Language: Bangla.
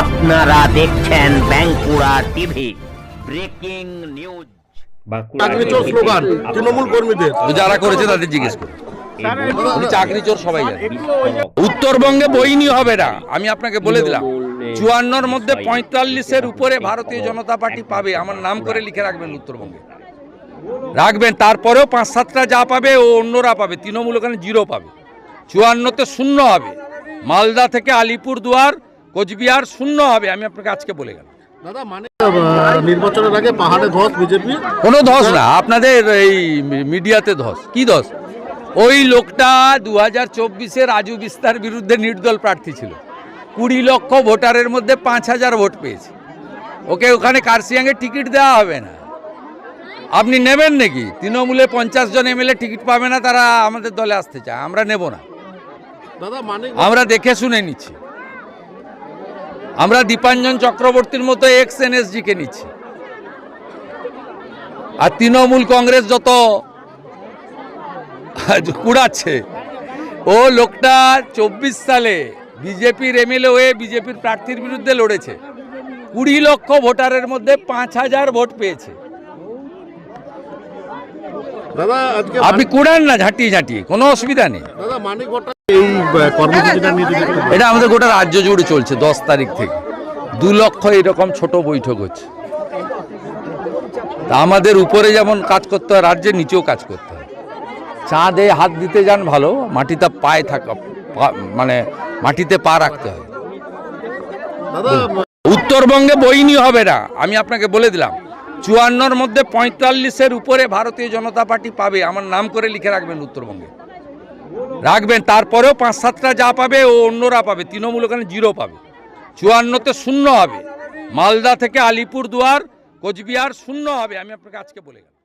আপনারা দেখছেন বাঁকুড়া টিভি। Breaking news. চাকরি চোর স্লোগান তৃণমূল কর্মীদের। যারা করেছে তাদের জিজ্ঞেস করুন। চাকরি চোর সবাই উত্তরবঙ্গে বইনি হবে না। আমি আপনাকে বলে দিলাম চুয়ান্নর মধ্যে পঁয়তাল্লিশের উপরে ভারতীয় জনতা পার্টি পাবে। আমার নাম করে লিখে রাখবেন উত্তরবঙ্গে। রাখবেন তারপরেও পাঁচ সাতটা যা পাবে ও অন্যরা পাবে। তৃণমূল ওখানে জিরো পাবে। চুয়ান্নতে শূন্য হবে। মালদা থেকে আলিপুর দুয়ার কোচবিহার শূন্য হবে আমি আপনাকে আজকে বলে গেলাম। দাদা মানে নির্বাচনের আগে পাহাড়ে ধস বিজেপি? কোনো ধস না আপনাদের এই মিডিয়াতে ধস। কি ধস? ওই লোকটা দু হাজার চব্বিশে রাজু বিস্তার বিরুদ্ধে নির্দল প্রার্থী ছিল। কুড়ি লক্ষ ভোটারের মধ্যে পাঁচ হাজার ভোট পেয়েছে। ওকে ওখানে টিকিট দেওয়া হবে না। আপনি নেবেন নাকি? তৃণমূলে পঞ্চাশ জন এমএলএ টিকিট পাবে না তারা আমাদের দলে আসতে চায়। আমরা নেব না। দাদা মানে আমরা দেখে শুনে নিচ্ছি। আমরা দীপাঞ্জন চক্রবর্তীর মতো এক্স এনএসজিকে নিচ্ছি। আর তৃণমূল কংগ্রেস যত কুড়াচ্ছে ও লোকটা চব্বিশ সালে বিজেপির এমএলএ হয়ে বিজেপির প্রার্থীর বিরুদ্ধে লড়েছে। কুড়ি লক্ষ ভোটারের মধ্যে পাঁচ হাজার ভোট পেয়েছে। আপনি কুড়ান না ঝাঁটিয়ে ঝাঁটিয়ে কোনো অসুবিধা নেই। এই কর্মসূচিটা নিয়ে এটা আমাদের গোটা রাজ্য জুড়ে চলছে দশ তারিখ থেকে। দু লক্ষ এরকম ছোট বৈঠক হচ্ছে। আমাদের উপরে যেমন কাজ করতে হয় রাজ্যের নিচেও কাজ করতে হয়। চাঁদে হাত দিতে যান ভালো মাটিতে পায়ে থাকা মানে মাটিতে পা রাখতে হয়। উত্তরবঙ্গে বইনি হবে না আমি আপনাকে বলে দিলাম। চুয়ান্নর মধ্যে পঁয়তাল্লিশের উপরে ভারতীয় জনতা পার্টি পাবে আমার নাম করে লিখে রাখবেন উত্তরবঙ্গে। রাখবেন, তারপরেও পাঁচ সাতটা যা পাবে ও অন্যরা পাবে, তৃণমূল ওখানে জিরো পাবে। চুয়ান্নতে শূন্য হবে। মালদা থেকে আলিপুর দুয়ার কোচবিহার শূন্য হবে, আমি আপনাকে আজকে বলে গেলাম।